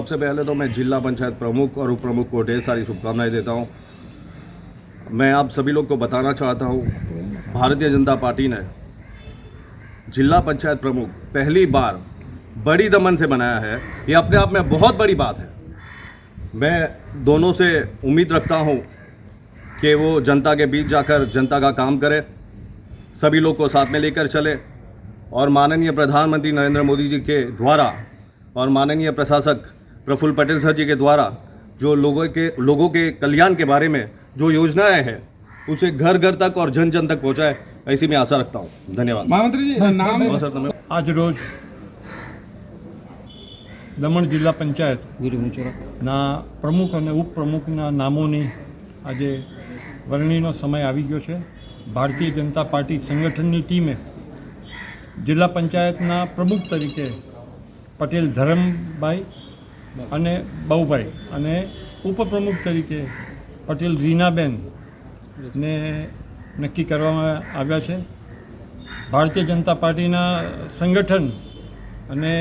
सबसे पहले तो मैं जिला पंचायत प्रमुख और उप प्रमुख को ढेर सारी शुभकामनाएँ देता हूँ। मैं आप सभी लोग को बताना चाहता हूँ, भारतीय जनता पार्टी ने जिला पंचायत प्रमुख पहली बार बड़ी दमन से बनाया है। ये अपने आप में बहुत बड़ी बात है। मैं दोनों से उम्मीद रखता हूँ कि वो जनता के बीच जाकर जनता का काम करे, सभी लोग को साथ में लेकर चले और माननीय प्रधानमंत्री नरेंद्र मोदी जी के द्वारा और माननीय प्रशासक प्रफुल्ल पटेल सर जी के द्वारा जो लोगों के लोगों के कल्याण के बारे में जो योजनाएं हैं उसे घर घर तक और जन जन तक पहुंचाए ऐसी मैं आशा रखता हूं धन्यवाद મહામંત્રીજી નામ हाँ, सर તમે આજ રોજ દમણ જિલ્લા પંચાયતના પ્રમુખ અને ઉપપ્રમુખના નામોની આજે વરણીનો સમય આવી ગયો છે ભારતીય જનતા પાર્ટી સંગઠનની ટીમે જિલ્લા પંચાયતના પ્રમુખ તરીકે પટેલ ધરમભાઈ અને બાઉભાઈ અને ઉપપ્રમુખ તરીકે પટેલ રીનાબેન ને નક્કી કરવામાં આવ્યા છે. ભારતીય જનતા પાર્ટીના સંગઠન અને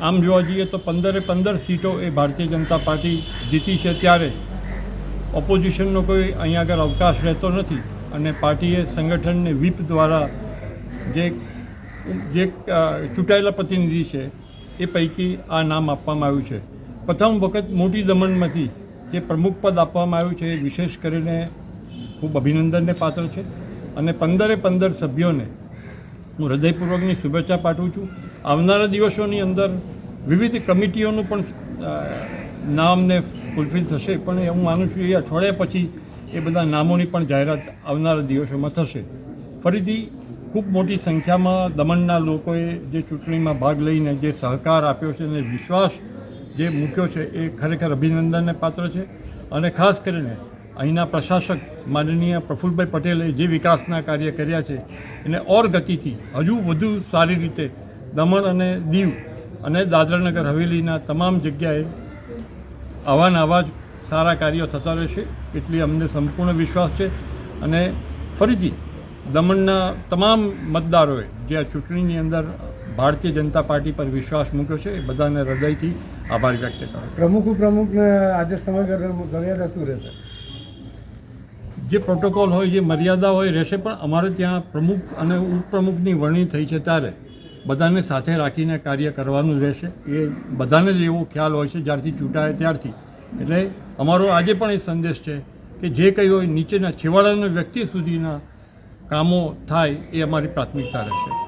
આમ જોવા જઈએ તો પંદરે પંદર સીટો એ ભારતીય જનતા પાર્ટી જીતી છે ત્યારે. ઓપોઝિશનનો કોઈ અહીંયા આગળ અવકાશ રહેતો નથી અને પાર્ટીએ સંગઠનને વ્હીપ દ્વારા જે જે ચૂંટાયેલા પ્રતિનિધિ છે એ પૈકી આ નામ આપવામાં આવ્યું છે. પ્રથમ વખત મોટી દમણમાંથી જે પ્રમુખ પદ આપવામાં આવ્યું છે એ વિશેષ કરીને ખૂબ અભિનંદનને પાત્ર છે. અને પંદરે પંદર સભ્યોને હું હૃદયપૂર્વકની શુભેચ્છા પાઠવું છું. આવનારા દિવસોની અંદર વિવિધ કમિટીઓનું પણ નામને ફૂલફિલ થશે. પણ હું માનું છું એ અઠવાડિયા પછી એ બધા નામોની પણ જાહેરાત આવનારા દિવસોમાં થશે. ફરીથી ખૂબ મોટી સંખ્યામાં દમણના લોકોએ જે ચૂંટણીમાં ભાગ લઈને જે સહકાર આપ્યો છે અને વિશ્વાસ જે મૂક્યો છે એ ખરેખર અભિનંદનને પાત્ર છે. અને ખાસ કરીને અહીંના પ્રશાસક માનનીય પ્રફુલ્લભાઈ પટેલે જે વિકાસના કાર્ય કર્યા છે, એને ઓર ગતિથી હજુ વધુ સારી રીતે દમણ અને દીવ અને દાદરાનગર હવેલીના તમામ જગ્યાએ આવા આવા જ સારા કાર્યો થતા રહેશે એટલી અમને સંપૂર્ણ વિશ્વાસ છે. અને ફરીથી દમણના તમામ મતદારોએ જે આ ચૂંટણીની અંદર ભારતીય જનતા પાર્ટી પર વિશ્વાસ મૂક્યો છે. એ બધાને હૃદયથી આભાર વ્યક્ત કરો પ્રમુખ પ્રમુખને આજે સમય મર્યાદા શું રહેશે? જે પ્રોટોકોલ હોય જે મર્યાદા હોય રહેશે પણ અમારે ત્યાં પ્રમુખ અને ઉપપ્રમુખની વરણી થઈ છે ત્યારે બધાને સાથે રાખીને કાર્ય કરવાનું રહેશે. એ બધાને જ એવો ખ્યાલ હોય છે જ્યારથી ચૂંટાય ત્યારથી. એટલે અમારો આજે પણ એ સંદેશ છે કે જે કંઈ હોય નીચેના છેવાડાના વ્યક્તિ સુધીના કામો થાય એ અમારી પ્રાથમિકતા રહેશે.